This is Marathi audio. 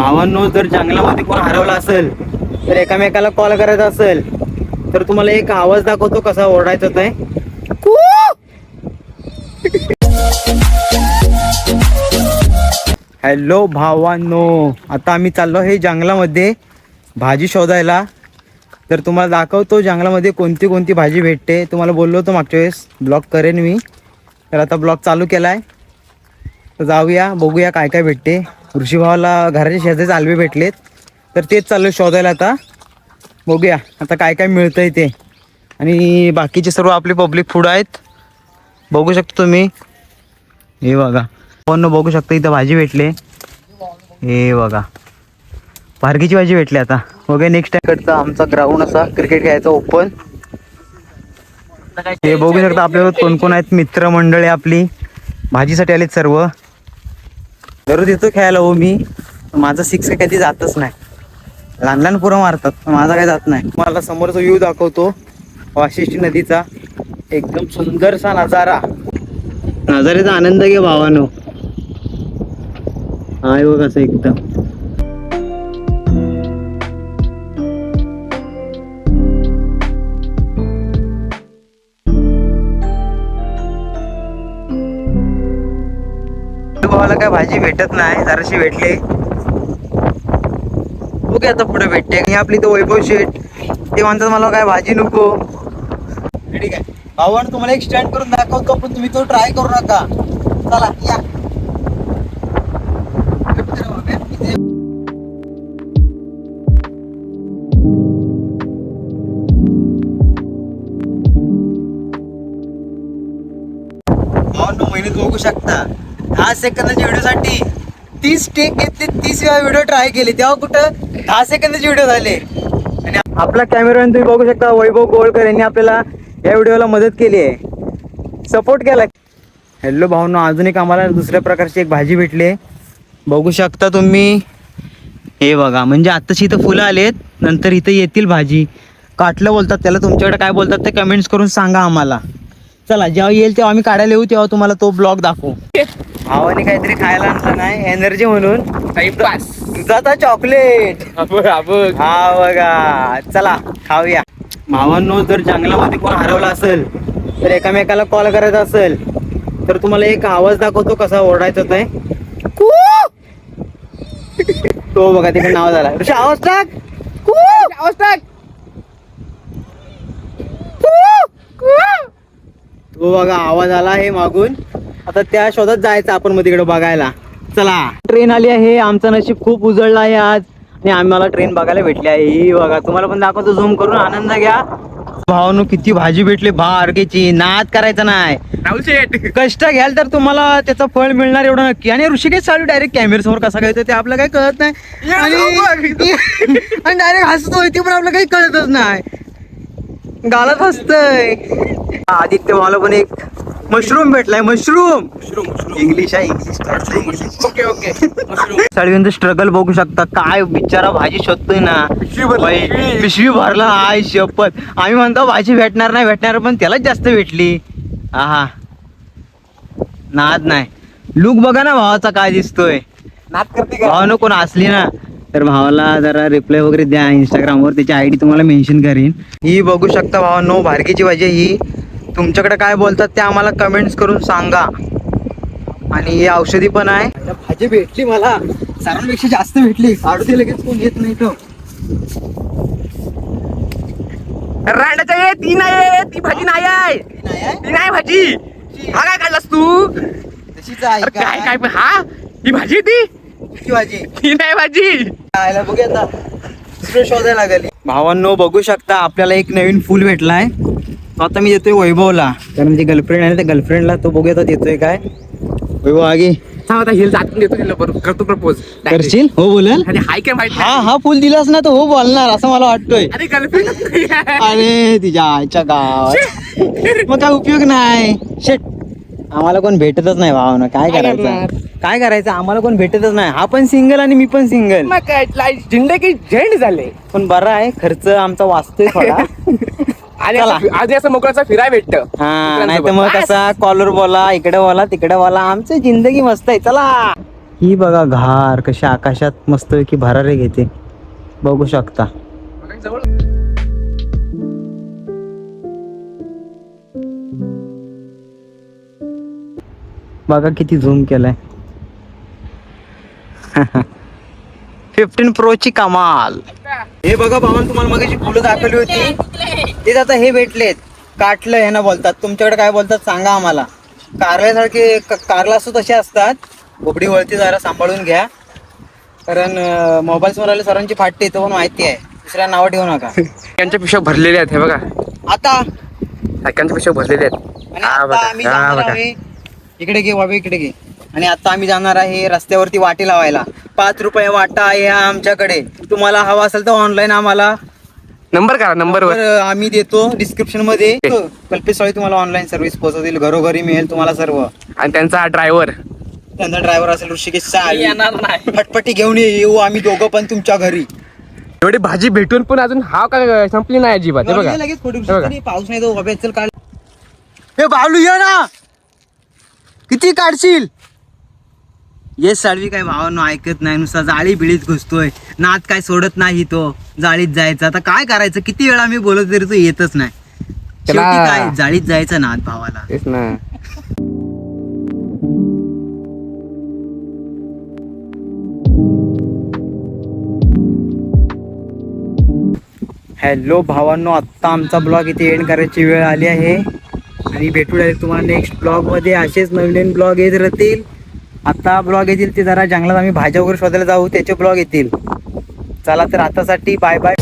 भावांनो जर जंगलामध्ये कोण हरवला असेल तर एकामेकाला कॉल करायचा असेल तर तुम्हाला एक आवाज दाखवतो कसा ओरडायचा ते. हॅलो भावांनो. आता आम्ही चाललो हे जंगलामध्ये भाजी शोधायला. तर तुम्हाला दाखवतो जंगलामध्ये कोणती कोणती भाजी भेटते. तुम्हाला बोललो होतो मागच्या वेळेस ब्लॉग करेन मी. तर आता ब्लॉग चालू केला आहे तर जाऊया बघूया काय काय भेटते. ऋषीभावाला घराच्या शेजारीच आलवे भेटलेत. तर तेच चालू शोधायला आता. बघूया आता काय काय मिळतंय ते. आणि बाकीचे सर्व आपले पब्लिक फूड आहेत. बघू शकतो तुम्ही. हे बघा. पण बघू शकता इथं भाजी भेटले. हे बघा. भारगीची भाजी भेटली आता. बघा नेक्स्ट टाइमकडचा आमचा ग्राउंड असा क्रिकेट खेळायचा ओपन हे बघू शकता आपल्यासोबत कोण कोण आहेत मित्रमंडळी आपली. भाजीसाठी आलेत सर्व. दररोज येतो खेळायला हो मी. माझा सिक्स कधी जातच नाही. लहान लहान पुरं मारतात पण माझा काय जात नाही. मला समोरचा व्ह्यू दाखवतो. वाशिष्ठी नदीचा एकदम सुंदरसा नजारा. नजाऱ्याचा आनंद घे भावानो. हाय बघ असं एकदम. गावाला काय भाजी भेटत नाही जराशी भेटले. ओके आता पुढे भेटते. आणि आपली तो वैभव शेठ. ते म्हणतात मला काय भाजी नको. ठीक आहे भावानं तुम्हाला एक स्टँड करून दाखवतो पण तुम्ही तो ट्राय करू नका. चला या. महिन्यात बघू शकता. दहा सेकंदाच्या व्हिडिओसाठी तीस टेक घेतले तीस वेळा व्हिडिओ ट्राय केले. तेव्हा कुठं दहा सेकंदाचे व्हिडिओ झाले. आणि आपला कॅमेरामॅन तुम्ही बघू शकता वैभव गोळकर यांनी आपल्याला या व्हिडिओला मदत केली आहे. सपोर्ट केला. हॅलो भाऊनो अजून एक आम्हाला दुसऱ्या प्रकारची एक भाजी भेटली आहे. बघू शकता तुम्ही. हे बघा म्हणजे आत्ताशी इथं फुलं आलेत नंतर इथं येतील भाजी. काटलं बोलतात त्याला तुमच्याकडे काय बोलतात ते कमेंट्स करून सांगा आम्हाला. चला जेव्हा येईल तेव्हा आम्ही काढायला येऊ तेव्हा तुम्हाला तो ब्लॉग दाखवू. भावाने काहीतरी खायला आणलं नाही एनर्जी म्हणून. टाइमपास दुधाचा चॉकलेट हा बघा चला खाऊया. भावांनो जर जंगलामध्ये कोण हरवला असेल तर एकामेकाला कॉल करायचा असेल तर तुम्हाला एक आवाज दाखवतो कसा ओरडायचा ते तो बघा तिकडे नाव झाला. ऋषी आवाज टाक. आवाज टाक. तो बघा आवाज आला आहे मागून. आता त्या शोधात जायचं आपण मग तिकडे बघायला. चला. ट्रेन आली आहे. आमचं नशीब खूप उजळलं आहे आज. आणि आम्हाला ट्रेन बघायला भेटली आहे. ही बघा तुम्हाला पण दाखवतो. झूम करून आनंद घ्या. भावानो किती भाजी भेटली. भारकेची नाद करायचा नाही. कष्ट घ्याल तर तुम्हाला त्याचं फळ मिळणार एवढं नक्की. आणि ऋषिकेश चालू डायरेक्ट कॅमेरा समोर कसा काय ते आपलं काही कळत नाही. आणि आणि डायरेक्ट हसतोय. ते पण आपलं काही कळतच नाही. गालात हसतय. आदित्य मला पण एक मशरूम भेटलाय मशरूम. इंग्लिश आहे इंग्लिश ओके ओके साडीवंत स्ट्रगल बघू शकता. काय बिचारा भाजी शोधतोय ना. बाई, पिशवी. भरला. आय शपथ. आम्ही म्हणतो भाजी भेटणार नाही भेटणार पण त्यालाच जास्त भेटली. आहा. नाद नाही. लुक बघा ना भावाचा काय दिसतोय. नात करते का? भावानं कोण असली ना. तर भावाला जरा रिप्लाय वगैरे द्या इंस्टाग्रामवर त्याची आय डी तुम्हाला मेन्शन करीन. ही बघू शकता भावानो भारकीची भाजी आहे ही. तुमच्याकडे काय बोलतात ते आम्हाला कमेंट्स करून सांगा. आणि ही औषधी पण आहे. भाजी भेटली मला. सर्वांपेक्षा जास्त भेटली. काढू ते लगेच कोण घेत नाही तो रांडाचा ये ती नाही ती भाजी नाही आहे. ती नाही भाजी. हा काय काढलास तू? तशीच आहे अरे काय काय? हा? ही भाजी ती? भाजी. ती नाही भाजी. बघूया शोधायला लागेल. भावांनो बघू शकता आपल्याला एक नवीन फुल भेटलाय. तो आता मी देतोय वैभवला. कारण जी गर्लफ्रेंड आहे ना त्या गर्लफ्रेंडला तो बघूया देतोय काय. वैभव आगे. आता हिल जातून देतो तिला बरोबर करतो प्रपोज करशील? हो बोलेल? आणि हाय काय माहिती हा हा फुल दिलास ना तो हो बोलणार असं मला वाटतोय. अरे गर्लफ्रेंड अरे तिच्या आईच्या गावात. मग काय उपयोग नाही. शेट आम्हाला कोण भेटतच नाही भावना. काय काय करायचं? काय करायचं? आम्हाला कोण भेटतच नाही. हा पण सिंगल आणि मी पण सिंगल मग काय जिंदगी झेंड झाले. पण बरं आहे खर्च आमचा वाचतोय थोडा. आणि चला. असं- आधी असं मोकळाचा फिराय भेटत. हा नाही तर मग कसा कॉलर बोला इकडे बोला तिकडे बोला. आमची जिंदगी मस्त आहे. चला. ही बघा घार कशी आकाशात मस्त की भरारे घेते. बघू शकता. बघा किती झूम केलाय. फिफ्टीन प्रोची कमाल. हे बघा भावान तुम्हाला मगाशी फुलं दाखवली होती. तेच आता हे भेटलेत. काटलं हे ना बोलतात. तुमच्याकडे काय बोलतात सांगा आम्हाला. कारल्यासारखे कारला असतो तसे असतात. बोबडी वळती जरा सांभाळून घ्या. कारण मोबाईल समोर आले सरांची फाटते तो पण माहिती आहे. दुसऱ्या नावं ठेवू नका. त्यांच्या पिशव्या भरलेल्या आहेत हे बघा. आता. त्यांच्या पिशव्या भरलेल्या आहेत. आणि हा आता बघा. आम्ही हा जाणार बघा. आहे. इकडे घे बाबा इकडे घे. आणि आता आम्ही जाणार आहे रस्त्यावरती वाटी लावायला. पाच रुपये वाटा आहे हा आमच्याकडे. तुम्हाला हवा असेल तर ऑनलाईन आम्हाला नंबर करा नंबरवर तर आम्ही देतो डिस्क्रिप्शनमध्ये. कल्पेश साळी तुम्हाला ऑनलाईन सर्व्हिस पोहोचवतील. घरोघरी मिळेल तुम्हाला सर्व. आणि त्यांचा ड्रायव्हर त्यांचा ड्रायव्हर असेल ऋषिकेश साळी फटपटी घेऊन ये- येऊ आम्ही दोघं पण तुमच्या घरी. एवढी भाजी भेटून पण अजून हा काय संपली नाही अजिबात? हे बघा. ये लगेच फोटो बघा. नाही, पाऊस नाही तो काढ. हे बालू ये ना. किती काढशील? ये साळवी काय भावांनो ऐकत नाही नुसता जाळी बिळीत घुसतोय. नाद काय सोडत नाही तो जाळीत जायचं. आता काय करायचं? किती वेळा मी बोलत तरी तो येतच नाही. शेवटी काय? जाळीत जायचं नाद भावाला. तेच ना. हॅलो भावांनो आत्ता आमचा ब्लॉग इथे एंड करायची वेळ आली आहे. आणि भेटू डायरेक्ट तुम्हाला नेक्स्ट ब्लॉगमध्ये. असेच नवीन नवीन ब्लॉग येत राहतील. आता ब्लॉग येतील ते जरा जंगलात आम्ही भाज्या वगैरे शोधायला जाऊ त्याचे ब्लॉग येतील. चला तर आतासाठी बाय बाय